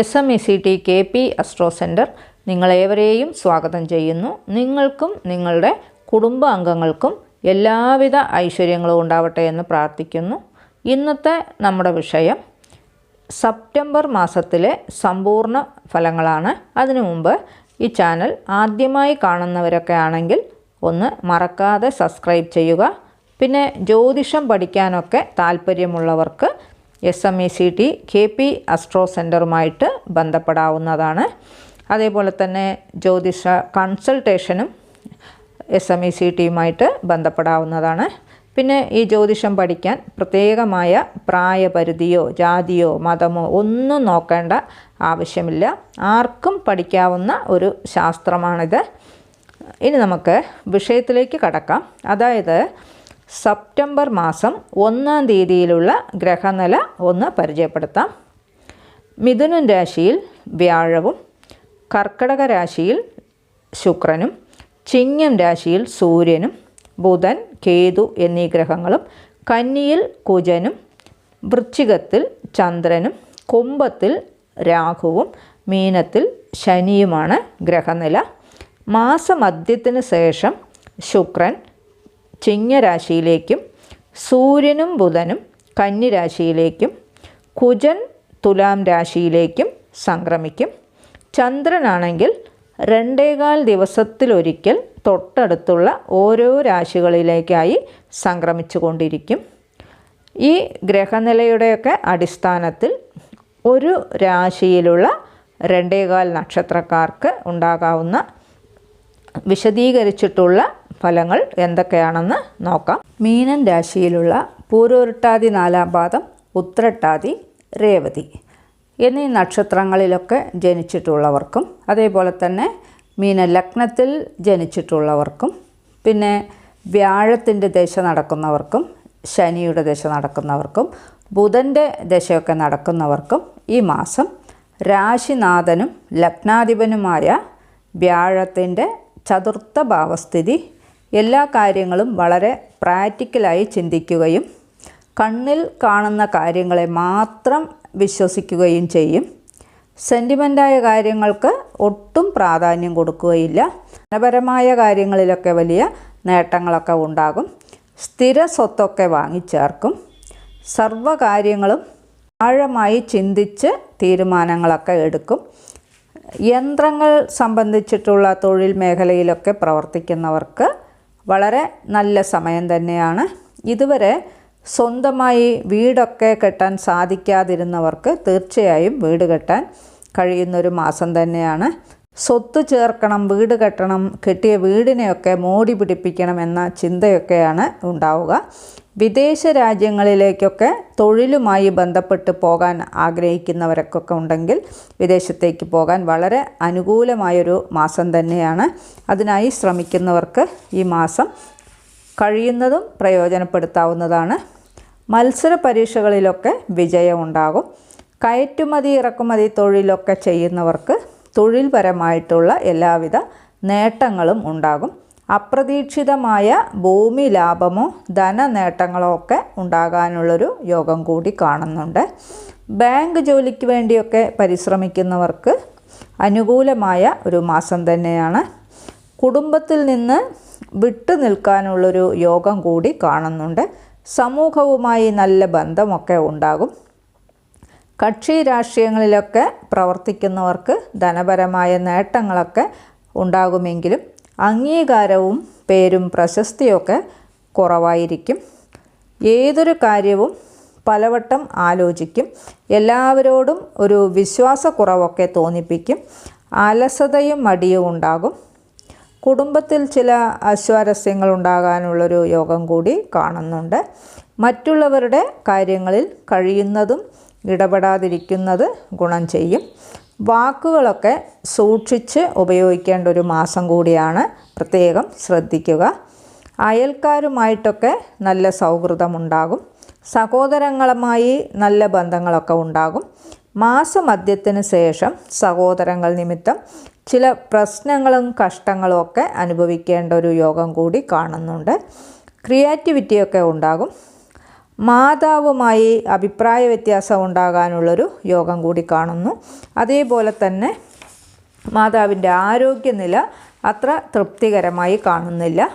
S M E C T K P astro centre നിങ്ങളേവരെയും സ്വാഗതം ചെയ്യുന്നു. നിങ്ങൾക്കും നിങ്ങളുടെ കുടുംബ അംഗങ്ങൾക്കും എല്ലാവിധ ഐശ്വര്യങ്ങളും ഉണ്ടാവട്ടെ എന്ന് പ്രാർത്ഥിക്കുന്നു. ഇന്നത്തെ നമ്മുടെ വിഷയം സെപ്റ്റംബർ മാസത്തിലെ സമ്പൂർണ ഫലങ്ങളാണ്. അതിനു മുമ്പ് ഈ ചാനൽ ആദ്യമായി കാണുന്നവരൊക്കെ ആണെങ്കിൽ ഒന്ന് മറക്കാതെ സബ്സ്ക്രൈബ് ചെയ്യുക. പിന്നെ ജ്യോതിഷം പഠിക്കാനൊക്കെ താല്പര്യമുള്ളവർക്ക് S M E C T K P astro സെന്ററുമായിട്ട് ബന്ധപ്പെടാവുന്നതാണ്. അതേപോലെ തന്നെ ജ്യോതിഷ കൺസൾട്ടേഷനും എസ് എം ഇ സി ടിയുമായിട്ട് ബന്ധപ്പെടാവുന്നതാണ്. പിന്നെ ഈ ജ്യോതിഷം പഠിക്കാൻ പ്രത്യേകമായ പ്രായപരിധിയോ ജാതിയോ മതമോ ഒന്നും നോക്കേണ്ട ആവശ്യമില്ല. ആർക്കും പഠിക്കാവുന്ന ഒരു ശാസ്ത്രമാണിത്. ഇനി നമുക്ക് വിഷയത്തിലേക്ക് കടക്കാം. അതായത് സെപ്റ്റംബർ മാസം ഒന്നാം തീയതിയിലുള്ള ഗ്രഹനില ഒന്ന് പരിചയപ്പെടുത്താം. മിഥുനം രാശിയിൽ വ്യാഴവും കർക്കടക രാശിയിൽ ശുക്രനും ചിങ്ങം രാശിയിൽ സൂര്യനും ബുധൻ കേതു എന്നീ ഗ്രഹങ്ങളും കന്നിയിൽ കുജനും വൃശ്ചികത്തിൽ ചന്ദ്രനും കുംഭത്തിൽ രാഹുവും മീനത്തിൽ ശനിയുമാണ് ഗ്രഹനില. മാസമധ്യത്തിന് ശേഷം ശുക്രൻ ചിങ്ങരാശിയിലേക്കും സൂര്യനും ബുധനും കന്നിരാശിയിലേക്കും കുജൻ തുലാം രാശിയിലേക്കും സംക്രമിക്കും. ചന്ദ്രനാണെങ്കിൽ രണ്ടേകാൽ ദിവസത്തിലൊരിക്കൽ തൊട്ടടുത്തുള്ള ഓരോ രാശികളിലേക്കായി സംക്രമിച്ചു കൊണ്ടിരിക്കും ഈ ഗ്രഹനിലയുടെയൊക്കെ അടിസ്ഥാനത്തിൽ ഒരു രാശിയിലുള്ള രണ്ടേകാൽ നക്ഷത്രക്കാർക്ക് ഉണ്ടാകാവുന്ന വിശദീകരിച്ചിട്ടുള്ള ഫലങ്ങൾ എന്തൊക്കെയാണെന്ന് നോക്കാം. മീനൻ രാശിയിലുള്ള പൂരോരുട്ടാതി നാലാം പാദം ഉത്രട്ടാതി രേവതി എന്നീ നക്ഷത്രങ്ങളിലൊക്കെ ജനിച്ചിട്ടുള്ളവർക്കും അതേപോലെ തന്നെ മീന ലഗ്നത്തിൽ ജനിച്ചിട്ടുള്ളവർക്കും പിന്നെ വ്യാഴത്തിന്റെ ദശ നടക്കുന്നവർക്കും ശനിയുടെ ദശ നടക്കുന്നവർക്കും ബുധന്റെ ദശയൊക്കെ നടക്കുന്നവർക്കും ഈ മാസം രാശിനാഥനും ലഗ്നാധിപനുമായ വ്യാഴത്തിന്റെ ചതുർത്ഥ ഭാവസ്ഥിതി എല്ലാ കാര്യങ്ങളും വളരെ പ്രാക്ടിക്കലായി ചിന്തിക്കുകയും കണ്ണിൽ കാണുന്ന കാര്യങ്ങളെ മാത്രം വിശ്വസിക്കുകയും ചെയ്യും. സെന്റിമെന്റായ കാര്യങ്ങൾക്ക് ഒട്ടും പ്രാധാന്യം കൊടുക്കുകയില്ല. ധനപരമായ കാര്യങ്ങളിലൊക്കെ വലിയ നേട്ടങ്ങളൊക്കെ ഉണ്ടാകും. സ്ഥിര സ്വത്തൊക്കെ വാങ്ങിച്ചേർക്കും. സർവകാര്യങ്ങളും ആഴമായി ചിന്തിച്ച് തീരുമാനങ്ങളൊക്കെ എടുക്കും. യന്ത്രങ്ങൾ സംബന്ധിച്ചിട്ടുള്ള തൊഴിൽ മേഖലയിലൊക്കെ പ്രവർത്തിക്കുന്നവർക്ക് വളരെ നല്ല സമയം തന്നെയാണ്. ഇതുവരെ സ്വന്തമായി വീടൊക്കെ കെട്ടാൻ സാധിക്കാതിരുന്നവർക്ക് തീർച്ചയായും വീട് കെട്ടാൻ കഴിയുന്നൊരു മാസം തന്നെയാണ്. സ്വത്ത് ചേർക്കണം വീട് കെട്ടണം കെട്ടിയ വീടിനെയൊക്കെ മോടി പിടിപ്പിക്കണം എന്ന ചിന്തയൊക്കെയാണ് ഉണ്ടാവുക. വിദേശ രാജ്യങ്ങളിലേക്കൊക്കെ തൊഴിലുമായി ബന്ധപ്പെട്ട് പോകാൻ ആഗ്രഹിക്കുന്നവരൊക്കെ ഉണ്ടെങ്കിൽ വിദേശത്തേക്ക് പോകാൻ വളരെ അനുകൂലമായൊരു മാസം തന്നെയാണ്. അതിനായി ശ്രമിക്കുന്നവർക്ക് ഈ മാസം കഴിയുന്നതും പ്രയോജനപ്പെടുത്താവുന്നതാണ്. മത്സര പരീക്ഷകളിലൊക്കെ വിജയമുണ്ടാകും. കയറ്റുമതി ഇറക്കുമതി തൊഴിലൊക്കെ ചെയ്യുന്നവർക്ക് തൊഴിൽപരമായിട്ടുള്ള എല്ലാവിധ നേട്ടങ്ങളും ഉണ്ടാകും. അപ്രതീക്ഷിതമായ ഭൂമി ലാഭമോ ധന നേട്ടങ്ങളോ ഒക്കെ ഉണ്ടാകാനുള്ളൊരു യോഗം കൂടി കാണുന്നുണ്ട്. ബാങ്ക് ജോലിക്ക് വേണ്ടിയൊക്കെ പരിശ്രമിക്കുന്നവർക്ക് അനുകൂലമായ ഒരു മാസം തന്നെയാണ്. കുടുംബത്തിൽ നിന്ന് വിട്ടു നിൽക്കാനുള്ളൊരു യോഗം കൂടി കാണുന്നുണ്ട്. സമൂഹവുമായി നല്ല ബന്ധമൊക്കെ ഉണ്ടാകും. കക്ഷി രാഷ്ട്രീയങ്ങളിലൊക്കെ പ്രവർത്തിക്കുന്നവർക്ക് ധനപരമായ നേട്ടങ്ങളൊക്കെ ഉണ്ടാകുമെങ്കിലും അംഗീകാരവും പേരും പ്രശസ്തിയൊക്കെ കുറവായിരിക്കും. ഏതൊരു കാര്യവും പലവട്ടം ആലോചിക്കും. എല്ലാവരോടും ഒരു വിശ്വാസക്കുറവൊക്കെ തോന്നിപ്പിക്കും. അലസതയും മടിയും ഉണ്ടാകും. കുടുംബത്തിൽ ചില അസ്വാരസ്യങ്ങൾ ഉണ്ടാകാനുള്ളൊരു യോഗം കൂടി കാണുന്നുണ്ട്. മറ്റുള്ളവരുടെ കാര്യങ്ങളിൽ കഴിയുന്നതും ഇടപെടാതിരിക്കുന്നത് ഗുണം ചെയ്യും. വാക്കുകളൊക്കെ സൂക്ഷിച്ച് ഉപയോഗിക്കേണ്ട ഒരു മാസം കൂടിയാണ് പ്രത്യേകം ശ്രദ്ധിക്കുക. അയൽക്കാരുമായിട്ടൊക്കെ നല്ല സൗഹൃദമുണ്ടാകും. സഹോദരങ്ങളുമായി നല്ല ബന്ധങ്ങളൊക്കെ ഉണ്ടാകും. മാസമധ്യത്തിന് ശേഷം സഹോദരങ്ങൾ നിമിത്തം ചില പ്രശ്നങ്ങളും കഷ്ടങ്ങളും ഒക്കെ അനുഭവിക്കേണ്ട ഒരു യോഗം കൂടി കാണുന്നുണ്ട്. ക്രിയേറ്റിവിറ്റിയൊക്കെ ഉണ്ടാകും. മാതാവുമായി അഭിപ്രായ വ്യത്യാസം ഉണ്ടാകാനുള്ളൊരു യോഗം കൂടി കാണുന്നു. അതേപോലെ തന്നെ മാതാവിന്റെ ആരോഗ്യനില അത്ര തൃപ്തികരമായി കാണുന്നില്ല.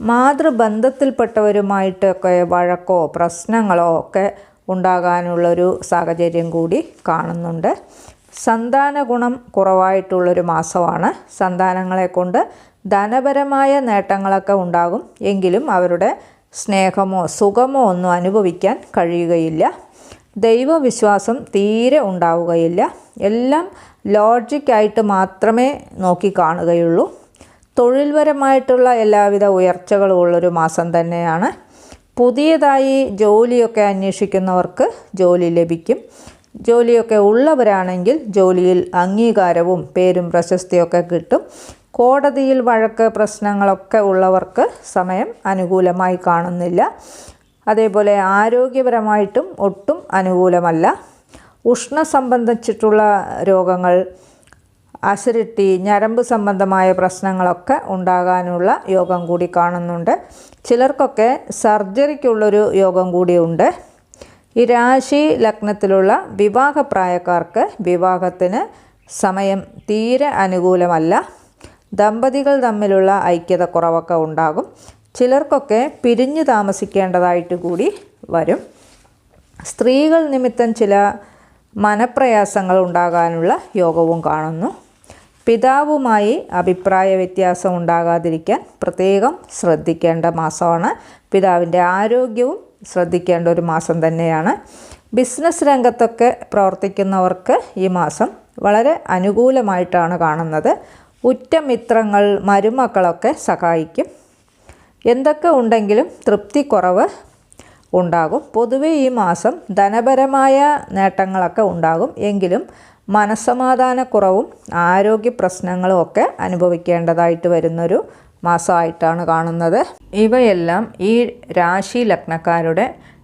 മാതൃബന്ധത്തിൽപ്പെട്ടവരുമായിട്ടൊക്കെ വഴക്കോ പ്രശ്നങ്ങളോ ഒക്കെ ഉണ്ടാകാനുള്ളൊരു സാഹചര്യം കൂടി കാണുന്നുണ്ട്. സന്താന ഗുണം കുറവായിട്ടുള്ളൊരു മാസമാണ്. സന്താനങ്ങളെ കൊണ്ട് ധനപരമായ നേട്ടങ്ങളൊക്കെ ഉണ്ടാകും. എങ്കിലും അവരുടെ സ്നേഹമോ സുഖമോ ഒന്നും അനുഭവിക്കാൻ കഴിയുകയില്ല. ദൈവവിശ്വാസം തീരെ ഉണ്ടാവുകയില്ല. എല്ലാം ലോജിക്കായിട്ട് മാത്രമേ നോക്കി കാണുകയുള്ളൂ തൊഴിൽപരമായിട്ടുള്ള എല്ലാവിധ ഉയർച്ചകളും ഉള്ളൊരു മാസം തന്നെയാണ്. പുതിയതായി ജോലിയൊക്കെ അന്വേഷിക്കുന്നവർക്ക് ജോലി ലഭിക്കും. ജോലിയൊക്കെ ഉള്ളവരാണെങ്കിൽ ജോലിയിൽ അംഗീകാരവും പേരും പ്രശസ്തിയൊക്കെ കിട്ടും. കോടതിയിൽ വഴക്ക് പ്രശ്നങ്ങളൊക്കെ ഉള്ളവർക്ക് സമയം അനുകൂലമായി കാണുന്നില്ല. അതേപോലെ ആരോഗ്യപരമായിട്ടും ഒട്ടും അനുകൂലമല്ല. ഉഷ്ണ സംബന്ധിച്ചിട്ടുള്ള രോഗങ്ങൾ അസിഡിറ്റി ഞരമ്പ് സംബന്ധമായ പ്രശ്നങ്ങളൊക്കെ ഉണ്ടാകാനുള്ള യോഗം കൂടി കാണുന്നുണ്ട്. ചിലർക്കൊക്കെ സർജറിക്കുള്ളൊരു യോഗം കൂടിയുണ്ട് ഈ രാശി ലഗ്നത്തിലുള്ള വിവാഹപ്രായക്കാർക്ക് വിവാഹത്തിന് സമയം തീരെ അനുകൂലമല്ല. ദമ്പതികൾ തമ്മിലുള്ള ഐക്യത കുറവൊക്കെ ഉണ്ടാകും. ചിലർക്കൊക്കെ പിരിഞ്ഞു താമസിക്കേണ്ടതായിട്ട് കൂടി വരും. സ്ത്രീകൾ നിമിത്തം ചില മനപ്രയാസങ്ങൾ ഉണ്ടാകാനുള്ള യോഗവും കാണുന്നു. പിതാവുമായി അഭിപ്രായ വ്യത്യാസം ഉണ്ടാകാതിരിക്കാൻ പ്രത്യേകം ശ്രദ്ധിക്കേണ്ട മാസമാണ്. പിതാവിന്റെ ആരോഗ്യവും ശ്രദ്ധിക്കേണ്ട ഒരു മാസം തന്നെയാണ്. ബിസിനസ് രംഗത്തൊക്കെ പ്രവർത്തിക്കുന്നവർക്ക് ഈ മാസം വളരെ അനുകൂലമായിട്ടാണ് കാണുന്നത്. ഉറ്റമിത്രങ്ങൾ മരുമക്കളൊക്കെ സഹായിക്കും. എന്തൊക്കെ ഉണ്ടെങ്കിലും തൃപ്തി കുറവ് ഉണ്ടാകും. പൊതുവെ ഈ മാസം ധനപരമായ നേട്ടങ്ങളൊക്കെ ഉണ്ടാകും. എങ്കിലും മനസ്സമാധാനക്കുറവും ആരോഗ്യ പ്രശ്നങ്ങളും ഒക്കെ അനുഭവിക്കേണ്ടതായിട്ട് വരുന്നൊരു മാസമായിട്ടാണ് കാണുന്നത്. ഇവയെല്ലാം ഈ രാശി ലഗ്നക്കാരുടെ